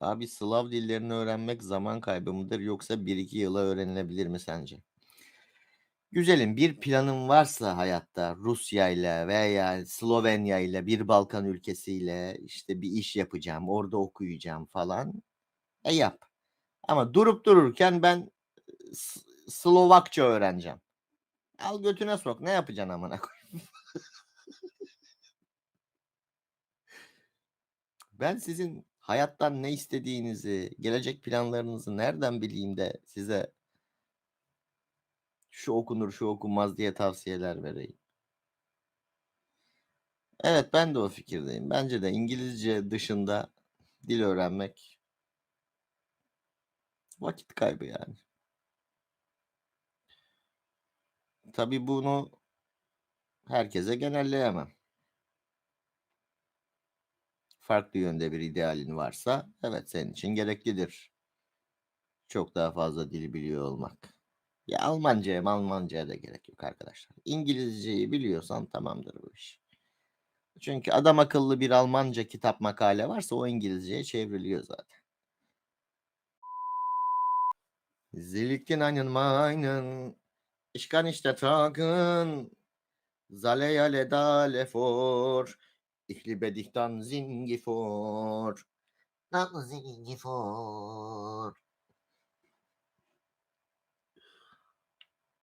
Abi Slav dillerini öğrenmek zaman kaybı mıdır yoksa 1-2 yıla öğrenilebilir mi sence? Güzelim bir planın varsa hayatta Rusya ile veya Slovenya ile bir Balkan ülkesiyle işte bir iş yapacağım, orada okuyacağım falan. E yap. Ama durup dururken ben Slovakça öğreneceğim. Al götüne sok. Ne yapacaksın amına koyayım? Ben sizin hayattan ne istediğinizi, gelecek planlarınızı nereden bileyim de size şu okunur, şu okunmaz diye tavsiyeler vereyim. Evet ben de o fikirdeyim. Bence de İngilizce dışında dil öğrenmek vakit kaybı yani. Tabii bunu herkese genelleyemem. Farklı yönde bir idealin varsa evet senin için gereklidir. Çok daha fazla dili biliyor olmak. Ya Almanca'ya Almanca'ya da gerek yok arkadaşlar. İngilizceyi biliyorsan tamamdır bu iş. Çünkü adam akıllı bir Almanca kitap makale varsa o İngilizceye çevriliyor zaten. Sie liegt in einen meinen, ich kann nicht ertragen. Zale yale dale for, ich liebe dich dann singi